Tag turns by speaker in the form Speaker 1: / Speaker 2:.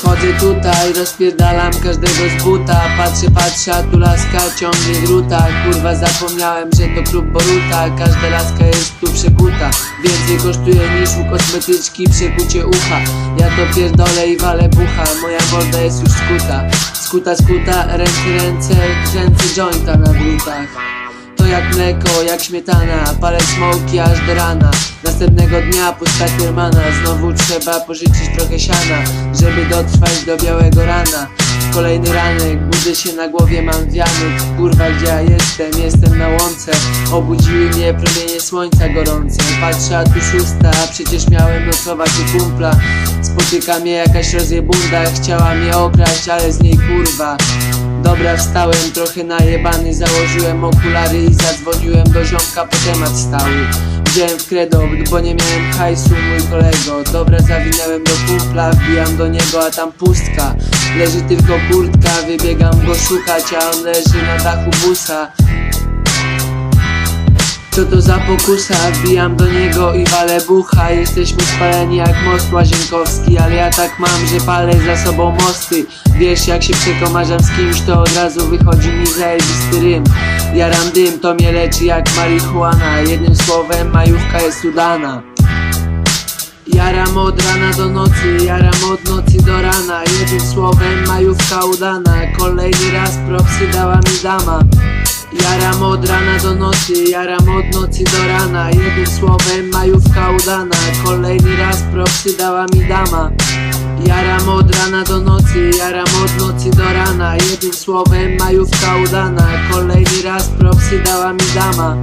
Speaker 1: Stoję tutaj, rozpierdalam każdego z buta. Patrzę, patrzę, a tu laska ciągnie druta. Kurwa zapomniałem, że to klub Boruta. Każda laska jest tu przekuta Więcej kosztuje niż u kosmetyczki przekucie ucha. Ja to pierdolę i walę bucha. Moja morda jest już skuta. Skuta, skuta, ręce, ręce Rzęce jointa na drutach jak mleko, jak śmietana. Palę smoki aż do rana. Następnego dnia pusta kiermana Znowu trzeba pożyczyć trochę siana Żeby dotrwać do białego rana. Kolejny ranek, budzę się na głowie, mam wianek Kurwa gdzie ja jestem, jestem na łące. Obudziły mnie promienie słońca gorące. Patrzę, a tu szósta, a przecież miałem nocować u kumpla. Spotyka mnie jakaś rozjebunda. Chciała mnie okraść, ale z niej kurwa Dobra, wstałem trochę najebany, założyłem okulary i zadzwoniłem do ziomka po temat stały. Wziąłem w credo, bo nie miałem hajsu, mój kolego. Dobra, zawinęłem do kumpla, wbijam do niego, a tam pustka. Leży tylko kurtka, wybiegam go szukać, a on leży na dachu busa. Co to za pokusa? Wbijam do niego i walę bucha. Jesteśmy spaleni jak most łazienkowski Ale ja tak mam, że palę za sobą mosty. Wiesz jak się przekomarzam z kimś To od razu wychodzi mi zajebisty rym. Jaram dym, to mnie leczy jak marihuana. Jednym słowem majówka jest udana. Jaram od rana do nocy, jaram od nocy do rana. Jednym słowem majówka udana. Kolejny raz propsy dała mi dama Jaram od rana do nocy, jaram od nocy do rana. Jednym słowem majówka udana. Kolejny raz propsy dała mi dama. Jaram od rana do nocy, jaram od nocy do rana. Jednym słowem majówka udana. Kolejny raz propsy dała mi dama